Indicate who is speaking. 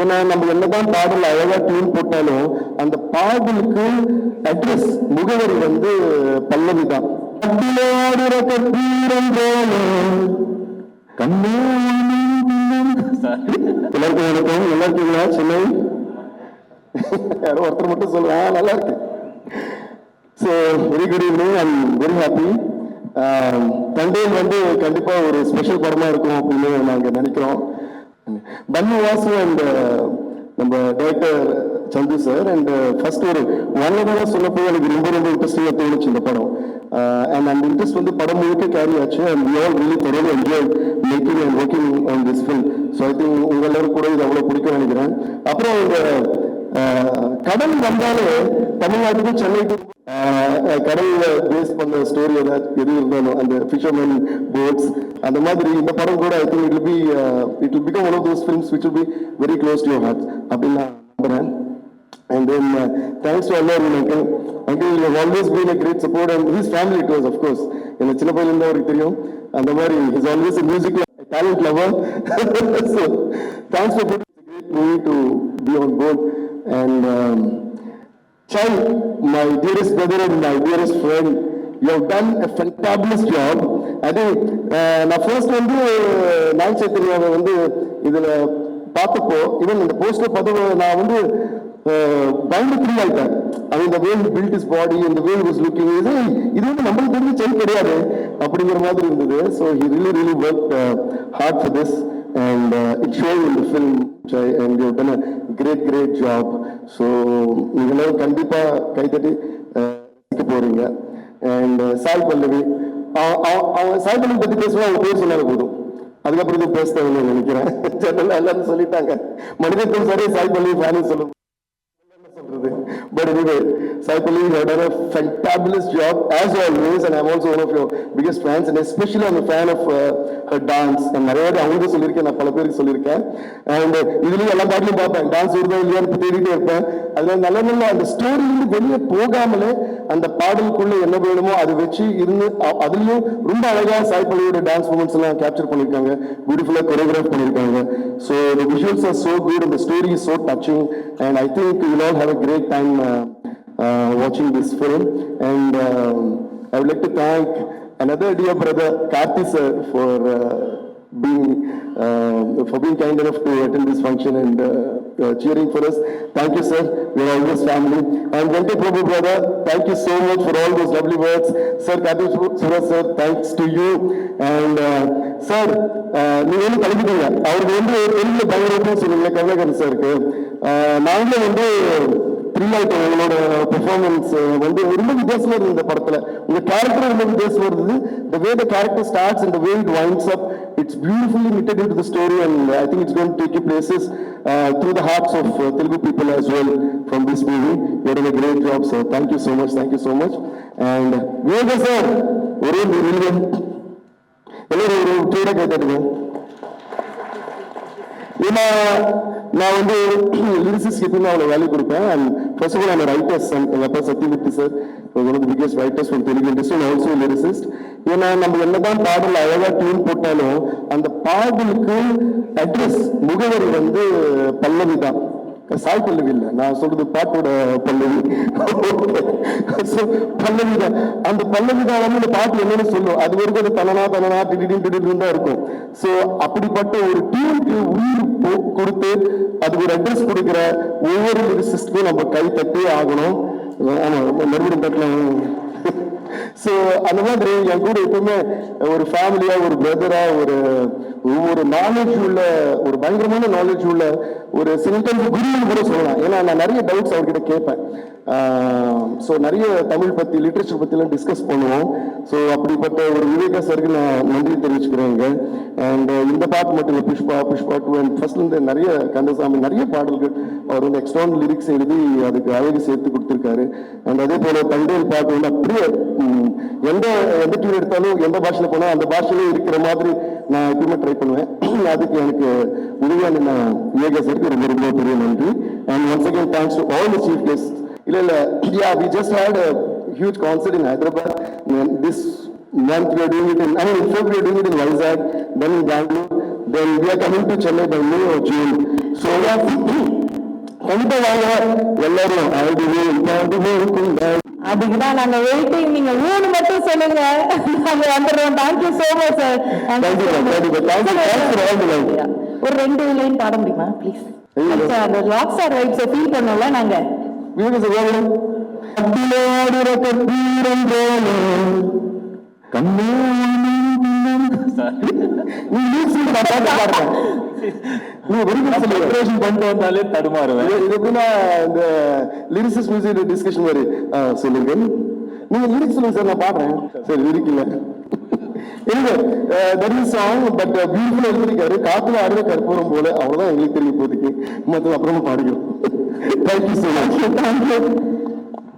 Speaker 1: ஏன்னா நம்ம என்னதான் பாடல் அழகா டியூன் போட்டாலும் அந்த பாடலுக்கு அட்ரஸ் முகவரி வந்து பல்லவி தான் எல்லாருக்கும் வணக்கம். நல்லா இருக்கீங்களா? சென்னை? யாரோ ஒருத்தர் மட்டும் சொல்லுவேன் நல்லா இருக்கு. So very good evening I'm very happy தண்டையில் வந்து கண்டிப்பா ஒரு ஸ்பெஷல் படமா இருக்கும் அப்படின்னு நாங்கள் நினைக்கிறோம். பன்னு வாஸ் அண்ட் நம்ம director Chandoo sir and first ஒரு ஒன் ஹவராக சொன்னப்போ எனக்கு ரொம்ப ரொம்ப இன்ட்ரெஸ்டிங்காக தோணுச்சு இந்த படம். அண்ட் அந்த இன்ட்ரெஸ்ட் வந்து படம் முழுக்க கேரி ஆச்சு அண்ட் வி ஆல் ரியலி தொடர்ந்து enjoy making and working on this film so I think உங்க எல்லாரும் கூட இது அவ்வளோ பிடிக்கும் நினைக்கிறேன். அப்புறம் இந்த ஆஹ், கடல் வந்தாலே தமிழ்நாட்டுக்கும் சென்னைக்கும் கடல்ல பேஸ் பண்ண ஸ்டோரி ஏதாச்சும் எது இருந்தாலும் அந்த ஃபிஷர்மேன் போட்ஸ் அந்த மாதிரி இந்த படம் கூட I think it be it will become one of those films which will be very close to your heart அப்படின்னு நான் நம்புறேன் and then thanks to to Allah, Uncle. Uncle, always been a great support and his family his family to என்ன சின்ன பையன் அவருக்கு தெரியும் அந்த மாதிரி is always a music talent lover. Thanks for put great movie to be on be and board. Chai, my dearest brother and my dearest friend, you have done a fantabulous job. அது நான் first வந்து நான் சேத்திரியாவை வந்து இதில் பார்த்தப்போ even இந்த poster பதிவு நான் வந்து பயந்து ஃப்ரீ ஆயிட்டேன் இந்த வேல் பில்ட் இஸ் பாடி இந்த வேல் இஸ் லுக்கிங் இது இது வந்து நம்மளுக்கு தெரிஞ்ச செல் கிடையாது அப்படிங்கிற மாதிரி இருந்தது so he really really work hard for this and it show in the film and you done a great great job so நீங்க எல்லாரும் கண்டிப்பா கைத்தட்டி போறீங்க. அண்ட் சாய் பல்லவி அவ- அவன் சாய் பல்லவி பத்தி பேசுவா அவங்க பேர் சொன்னாலே போதும். அதுக்கப்புறம் இது பேச தேவையில்லை நினைக்கிறேன். ஜெனரல் எல்லாரும் சொல்லிட்டாங்க. மனிதர்கள் சரி சாய் பல்லவி ஃபேனு சொல்லுவோம் சொல்றது? பட் இது Sai Pallavi you have done a fantabulous job as always and I'm also one of அந்த ஃபேன் ஆஃப் டான்ஸ் நான் நிறைய பேர் அவங்க சொல்லியிருக்கேன் நான் பல பேருக்கு சொல்லியிருக்கேன். அண்ட் இதுலயும் எல்லா பாட்டிலும் பார்ப்பேன். டான்ஸ் வருதா இல்லையான்னு தேடிட்டே இருப்பேன். அதுல நல்ல நல்ல அந்த ஸ்டோரியிலிருந்து வெளியே போகாமலே அந்த பாடலுக்குள்ள என்ன வேணுமோ அதை வச்சு இருந்து அதுலயும் ரொம்ப அழகா சாய் டான்ஸ் மூமெண்ட்ஸ் எல்லாம் கேப்சர் பண்ணிருக்காங்க பியூட்டிஃபுல்லா கொரியோகிராஃப் பண்ணிருக்காங்க so visuals are so good good and the story is so touching. And I think you will all have a great time uh, uh, watching this film. And um, Another dear brother Karthi sir for uh, being uh, for being kind enough to attend this function and uh, uh, cheering for us. Thank you, sir. We are always family. And Venkat Prabhu brother, thank you so much for all those lovely words. Sir, Karthi Surat sir, thanks to you. And uh, sir, நீங்க வந்து கலந்துட்டீங்க அவருக்கு வந்து தெலுங்குல பயங்கரம் சொன்னீங்க கமலகன் சாருக்கு நாங்களும் வந்து ஃபீல் ஆகிட்டேன் உங்களோட பெர்ஃபார்மன்ஸ் வந்து ரொம்ப வித்தியாசமாக இருந்தது இந்த படத்தில் உங்கள் கேரக்டர் ரொம்ப வித்தியாசமாக வருது த வே த கேரக்டர் ஸ்டார்ட்ஸ் இந்த the way it winds up it's beautifully knitted in the story and I think it's gonna take you places through the hearts of Telugu people as well from this movie you a great job sir thank you so much thank you so much and வேக sir ஒரே ஒரு நிமிடம் எல்லாரும் ஒரு பேரை கேட்டுருக்கேன் ஏன்னா நான் வந்து லிரிசிஸ் எப்பவுமே அவ்வளோ வேல்யூ கொடுப்பேன். அண்ட் ஃபர்ஸ்ட் ஆஃப் ஆல் அந்த ரைட்டர்ஸ் எங்கள் அப்பா Satyamurthy sir one of biggest writers for Telugu industry and also lyricist ஏன்னா நம்ம என்னதான் பாடல் அழகாக டியூன் போட்டாலும் அந்த பாடலுக்கு அட்ரஸ் முகவரி வந்து பல்லவி தான். சாய் பல்லவி இல்லை. நான் சொல்றது பாட்டோட பல்லவி. பல்லவி தான். அந்த பல்லவி தான் வந்து அந்த பாட்டு என்னன்னு சொல்லும். அது வரைக்கும் அது தனனா தனனா திடீர்னு திடீர்னு தான் இருக்கும். ஸோ அப்படிப்பட்ட ஒரு டியூனுக்கு உயிர் கொடுத்து அதுக்கு ஒரு அட்ரஸ் கொடுக்குற ஒவ்வொரு லிரிசிஸ்டுக்கும் நம்ம கை தட்டி ஆகணும். ஆமா மறுபடியும் தட்டலாம். ஸோ அந்த மாதிரி என் கூட எப்பவுமே ஒரு ஃபேமிலியா ஒரு பிரதரா ஒரு ஒரு நாலேஜ் உள்ள ஒரு பயங்கரமான நாலேஜ் உள்ள ஒரு சிம்டம்ஸ் குருன்னு கூட சொல்லலாம். ஏன்னா நான் நிறைய டவுட்ஸ் அவர்கிட்ட கேட்பேன். ஸோ நிறைய தமிழ் பற்றி லிட்ரேச்சர் பற்றிலாம் டிஸ்கஸ் பண்ணுவோம். ஸோ அப்படிப்பட்ட ஒரு விவேகா சருக்கு நான் நன்றி தெரிவிச்சுக்கிறேங்க அண்ட் uh, இந்த பாட்டு மட்டும் இல்லை புஷ்பா புஷ்பா டூ அண்ட் ஃபர்ஸ்ட்லேருந்து நிறைய கந்தசாமி நிறைய பாடல்கள் அவர் வந்து எக்ஸ்ட்ரான் லிரிக்ஸ் எழுதி அதுக்கு அழகு சேர்த்து கொடுத்துருக்காரு. அண்ட் அதே போல் தண்டேல் பாட்டு வந்து அப்படியே எந்த எந்த டியூன் எடுத்தாலும் எந்த பாஷையில் போனால் அந்த பாஷையிலே இருக்கிற மாதிரி நான் எப்பவுமே ட்ரை பண்ணுவேன். அதுக்கு எனக்கு உதவியான நான் விவேகா சருக்கு ரொம்ப ரொம்ப பெரிய நன்றி. And once again thanks to all the chief guest இல்ல இல்ல. Yeah we just had a huge concert in Hyderabad. This month we are doing it in I mean February we are doing it in Vizag then in Bangalore then we are coming to Chennai by May or June. So கண்டிப்பா வாங்க. எல்லாரும் ஆடுவே பாடுவே
Speaker 2: அதுக்குதான் நாங்க waiting நீங்க மூணு மட்டும் சொல்லுங்க. நாங்க வந்துடுறோம். தேங்க்யூ சோ மச் சார் ஒரு ரெண்டு லைன் பாட முடியுமா? ப்ளீஸ். அந்த வைப்ஸை ஃபீல் பண்ணோம்ல நாங்க.
Speaker 1: பாடுறேன் நீ வெரி குட் செலிப்ரேஷன் பண்ணிட்டு வந்தாலே
Speaker 3: தடுமாறுவேன்.
Speaker 1: இது எப்படின்னா இந்த லிரிக்ஸ் மியூசிக் டிஸ்கஷன் மாதிரி. ஆ, சொல்லுங்க நீங்க லிரிக்ஸ் சொல்லுங்க சார் நான் பாடுறேன். சரி லிரிக் இல்ல. இல்லை that is song but beautiful எழுதிருக்காரு காத்துல ஆடுற கற்பூரம் போல அவ்வளவுதான் எங்களுக்கு தெரியும் இப்போதைக்கு மற்ற அப்புறமா பாடிக்கிறோம் thank you so much
Speaker 2: thank you